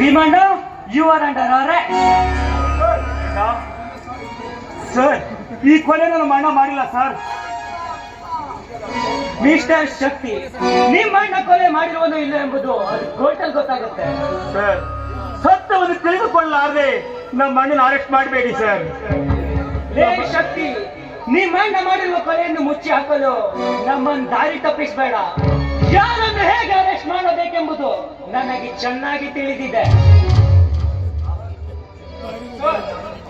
Remand you are under arrest sir ಈ ಕೊಲೆ ನನ್ನ ಅಣ್ಣ ಮಾಡಿಲ್ಲ ಸರ್ ಮಿಸ್ಟರ್ ಶಕ್ತಿ ನಿಮ್ಮ ಅಣ್ಣ ಕೊಲೆ ಮಾಡಿರುವುದು ಇಲ್ಲ ಎಂಬುದು ಕೋರ್ಟಲ್ಲಿ ಗೊತ್ತಾಗುತ್ತೆ. ಸರ್ ಸತ್ಯವನ್ನು ತಿಳಿದುಕೊಳ್ಳಲಾರದೆ ನಮ್ಮ ಅಣ್ಣನ ಅರೆಸ್ಟ್ ಮಾಡಬೇಡಿ ಸರ್ ಲೇ ಶಕ್ತಿ ನಿಮ್ಮ ಅಣ್ಣ ಮಾಡಿರುವ ಕೊಲೆಯನ್ನು ಮುಚ್ಚಿ ಹಾಕಲು ನಮ್ಮನ್ನು ದಾರಿ ತಪ್ಪಿಸಬೇಡ. ಯಾರನ್ನು ಹೇಗೆ ಮಾಡಬೇಕೆಂಬುದು ನನಗೆ ಚೆನ್ನಾಗಿ ತಿಳಿದಿದೆ.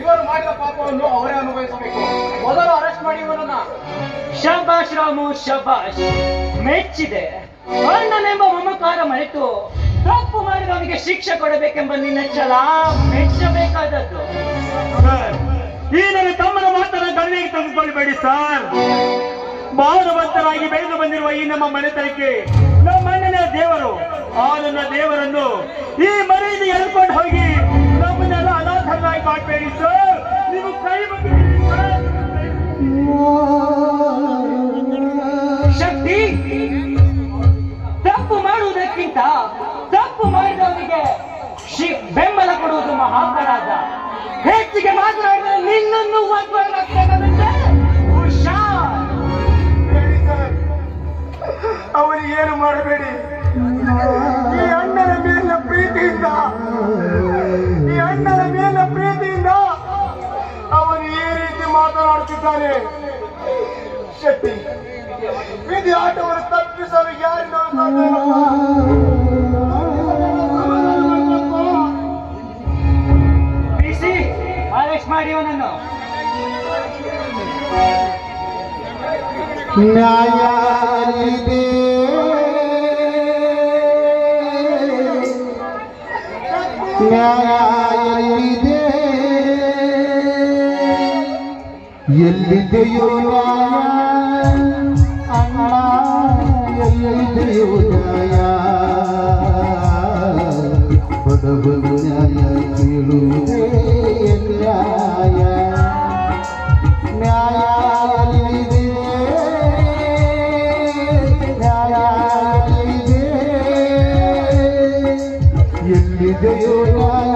ಇವರು ಮಾಡಿದ ಪಾಪವನ್ನು ಅವರೇ ಅನುಭವಿಸಬೇಕು. ಮೊದಲು ಅರೆಸ್ಟ್ ಮಾಡಿ ಇವರನ್ನ. ಶಬಾಷ್ ರಾಮು ಶಬಾಷ್ ಮೆಚ್ಚಿದೆ. ಅಣ್ಣನೆಂಬ ಮಮಕಾರ ಮರೆತು ತಪ್ಪು ಮಾಡಿದವನಿಗೆ ಶಿಕ್ಷೆ ಕೊಡಬೇಕೆಂಬ ನಿನ್ನ ಛಲ ಮೆಚ್ಚಬೇಕಾದದ್ದು. ಈ ನನ್ನ ತಮ್ಮನ ಮಾತನ್ನ ಗಣನೆಗೆ ತೆಗೆದುಕೊಳ್ಳಬೇಡಿ ಸರ್ ಮಾನವಂತರಾಗಿ ಬೆಳೆದು ಬಂದಿರುವ ಈ ನಮ್ಮ ಮನೆತನಕ್ಕೆ ನಮ್ಮ ದೇವರು ಆ ನನ್ನ ದೇವರನ್ನು ಈ ಮನೆಯಲ್ಲಿ ಎಳ್ಕೊಂಡು ಹೋಗಿ ನಮ್ಮನ್ನೆಲ್ಲ ಅನಾಥನಾಗಿ ಮಾಡಬೇಡಿ ಸರ್ ನೀವು ಕೈ ಶಕ್ತಿ, ತಪ್ಪು ಮಾಡುವುದಕ್ಕಿಂತ ತಪ್ಪು ಮಾಡಿದವರಿಗೆ ಬೆಂಬಲ ಕೊಡುವುದು ಮಹಾಪರಾಧ ಹೆಚ್ಚಿಗೆ ಮಾತನಾಡಿದರೆ ನಿನ್ನನ್ನು ಒದ್ದುವಂತೆ ಮಾತನಾಡುತ್ತಿದ್ದಾನೆ ಶಕ್ತಿ ವಿಧಿ ಆಟವನ್ನು ತಪ್ಪಿಸಲು ಯಾರಿಗೂ ಸಾಧ್ಯ ಇಲ್ಲ. ಬಿಸಿ ಅರೆಸ್ಟ್ ಮಾಡಿ ಅವನನ್ನು ನ್ಯಾಯಾಲಿದೆ ನ್ಯಾಯಾಲಿದೆ ಎಲ್ಲಿದೆಯೋ ನ್ಯಾಯ ಅಣ್ಣ ಎಲ್ಲಿದೆಯೋ ನ್ಯಾಯ ಬಡವನು ನ್ಯಾಯ ಕೇಳುವುದೇ ನ್ಯಾಯ ನ್ಯಾಯಾಲಯವಿದೆ ನ್ಯಾಯಾಲಯವಿದೆ ಎಲ್ಲಿದೆಯೋ ನ್ಯಾಯ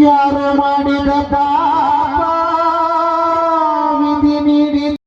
ಯಾರು ಮಾಡಿದ ಪಾಪ